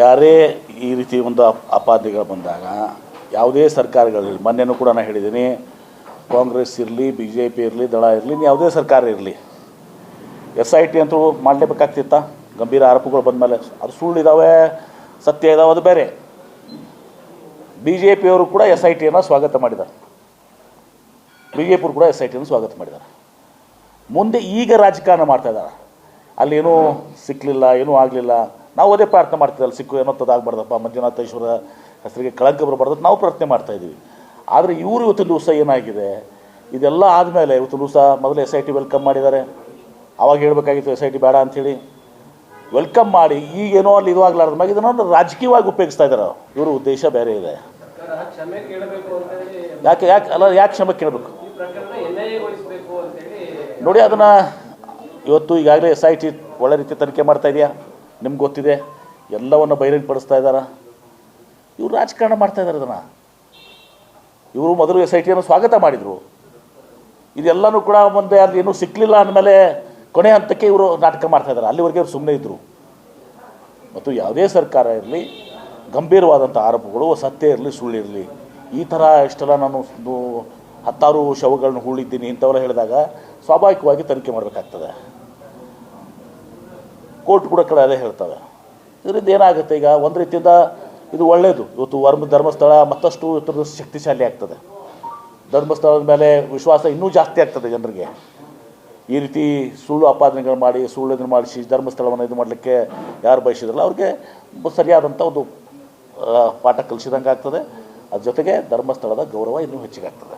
ಯಾರೇ ಈ ರೀತಿ ಒಂದು ಅಪಾದಿಗಳು ಬಂದಾಗ, ಯಾವುದೇ ಸರ್ಕಾರಗಳಿರಲಿ ಮೊನ್ನೆನೂ ಕೂಡ ನಾನು ಹೇಳಿದ್ದೀನಿ, ಕಾಂಗ್ರೆಸ್ ಇರಲಿ ಬಿ ಜೆ ಪಿ ಇರಲಿ, ದಳ ಇರಲಿ ಯಾವುದೇ ಸರ್ಕಾರ ಇರಲಿ, ಎಸ್ ಐ ಟಿ ಅಂತೂ ಮಾಡಲೇಬೇಕಾಗ್ತಿತ್ತ? ಗಂಭೀರ ಆರೋಪಗಳು ಬಂದ ಮೇಲೆ ಅದು ಸುಳ್ಳಿದ್ದಾವೆ ಸತ್ಯ ಇದಾವೆ, ಅದು ಬೇರೆ. ಬಿ ಜೆ ಪಿಯವರು ಕೂಡ ಎಸ್ ಐ ಟಿಯನ್ನು ಸ್ವಾಗತ ಮಾಡಿದ್ದಾರೆ ಬಿ ಜೆ ಪಿಯವರು ಕೂಡ ಎಸ್ ಐ ಟಿಯನ್ನು ಸ್ವಾಗತ ಮಾಡಿದ್ದಾರೆ ಮುಂದೆ ಈಗ ರಾಜಕಾರಣ ಮಾಡ್ತಾ ಇದ್ದಾರೆ. ಏನೂ ಸಿಕ್ಕಲಿಲ್ಲ ಏನೂ ಆಗಲಿಲ್ಲ. ನಾವು ಅದೇ ಪ್ರಾರ್ಥನೆ ಮಾಡ್ತಿದ್ದಲ್ಲ ಸಿಕ್ಕು ಏನೋ ತದಾಗಬಾರ್ದಪ್ಪ ಮಂಜುನಾಥೇಶ್ವರ ಹೆಸರಿಗೆ ಕಳಂಕ ಬರಬಾರ್ದು ನಾವು ಪ್ರಾರ್ಥನೆ ಮಾಡ್ತಾ ಇದ್ದೀವಿ. ಆದರೆ ಇವರು ಇವತ್ತು ದಿವಸ ಏನಾಗಿದೆ? ಇದೆಲ್ಲ ಆದಮೇಲೆ ಇವತ್ತು ದಿವಸ ಮೊದಲು ಎಸ್ ಐ ಟಿ ವೆಲ್ಕಮ್ ಮಾಡಿದ್ದಾರೆ. ಅವಾಗ ಹೇಳಬೇಕಾಗಿತ್ತು ಎಸ್ ಐ ಟಿ ಬೇಡ ಅಂಥೇಳಿ. ವೆಲ್ಕಮ್ ಮಾಡಿ ಈಗೇನೋ ಅಲ್ಲಿ ಇದು ಆಗ್ಲಾರ್ದ ಮ್ಯಾಗ ಇದನ್ನು ರಾಜಕೀಯವಾಗಿ ಉಪಯೋಗಿಸ್ತಾ ಇದ್ದಾರೆ ಇವರು ಉದ್ದೇಶ ಬೇರೆ ಇದೆ. ಯಾಕೆ ಯಾಕೆ, ಅಲ್ಲ, ಯಾಕೆ ಕ್ಷಮೆ ಕೇಳಬೇಕು? ನೋಡಿ, ಅದನ್ನು ಇವತ್ತು ಈಗಾಗಲೇ ಎಸ್ ಐ ಟಿ ಒಳ್ಳೆ ರೀತಿ ತನಿಖೆ ಮಾಡ್ತಾ ಇದೆಯಾ? ನಿಮ್ಗೆ ಗೊತ್ತಿದೆ, ಎಲ್ಲವನ್ನು ಬಹಿರಂಗಪಡಿಸ್ತಾ ಇದ್ದಾರೆ? ಇವರು ರಾಜಕಾರಣ ಮಾಡ್ತಾ ಇದ್ದಾರೆ ಅದನ್ನು. ಇವರು ಮೊದಲು ಎಸ್ ಐ ಟಿಯನ್ನು ಸ್ವಾಗತ ಮಾಡಿದರು. ಇದೆಲ್ಲನೂ ಕೂಡ ಮುಂದೆ ಅಲ್ಲಿ ಏನೂ ಸಿಕ್ಕಲಿಲ್ಲ ಅಂದಮೇಲೆ ಕೊನೆ ಹಂತಕ್ಕೆ ಇವರು ನಾಟಕ ಮಾಡ್ತಾ ಇದ್ದಾರೆ. ಅಲ್ಲಿವರೆಗೆ ಇವರು ಸುಮ್ಮನೆ ಇದ್ದರು ಮತ್ತು ಯಾವುದೇ ಸರ್ಕಾರ ಇರಲಿ, ಗಂಭೀರವಾದಂಥ ಆರೋಪಗಳು, ಸತ್ಯ ಇರಲಿ ಸುಳ್ಳಿರಲಿ ಈ ಥರ ಇಷ್ಟೆಲ್ಲ ನಾನು ಹತ್ತಾರು ಶವಗಳನ್ನ ಹೂಳಿದ್ದೀನಿ ಇಂಥವೆಲ್ಲ ಹೇಳಿದಾಗ ಸ್ವಾಭಾವಿಕವಾಗಿ ತನಿಖೆ ಮಾಡಬೇಕಾಗ್ತದೆ. ಕೋರ್ಟ್ ಕೂಡ ಕಡೆ ಅದೇ ಹೇಳ್ತವೆ ಇದರಿಂದ ಏನಾಗುತ್ತೆ ಈಗ ಒಂದು ರೀತಿಯಿಂದ ಇದು ಒಳ್ಳೆಯದು ಇವತ್ತು ವರ್ಮ, ಧರ್ಮಸ್ಥಳ ಮತ್ತಷ್ಟು ಇತರ ಶಕ್ತಿಶಾಲಿ ಆಗ್ತದೆ. ಧರ್ಮಸ್ಥಳದ ಮೇಲೆ ವಿಶ್ವಾಸ ಇನ್ನೂ ಜಾಸ್ತಿ ಆಗ್ತದೆ ಜನರಿಗೆ. ಈ ರೀತಿ ಸುಳ್ಳು ಆಪಾದನೆಗಳು ಮಾಡಿ, ಸುಳ್ಳು ಇದನ್ನು ಮಾಡಿಸಿ, ಧರ್ಮಸ್ಥಳವನ್ನು ಇದು ಮಾಡಲಿಕ್ಕೆ ಯಾರು ಬಯಸಿದ್ರಲ್ಲ ಅವ್ರಿಗೆ ಸರಿಯಾದಂಥ ಒಂದು ಪಾಠ ಕಲಿಸಿದಂಗೆ ಆಗ್ತದೆ. ಅದ್ರ ಜೊತೆಗೆ ಧರ್ಮಸ್ಥಳದ ಗೌರವ ಇನ್ನೂ ಹೆಚ್ಚಿಗೆ ಆಗ್ತದೆ.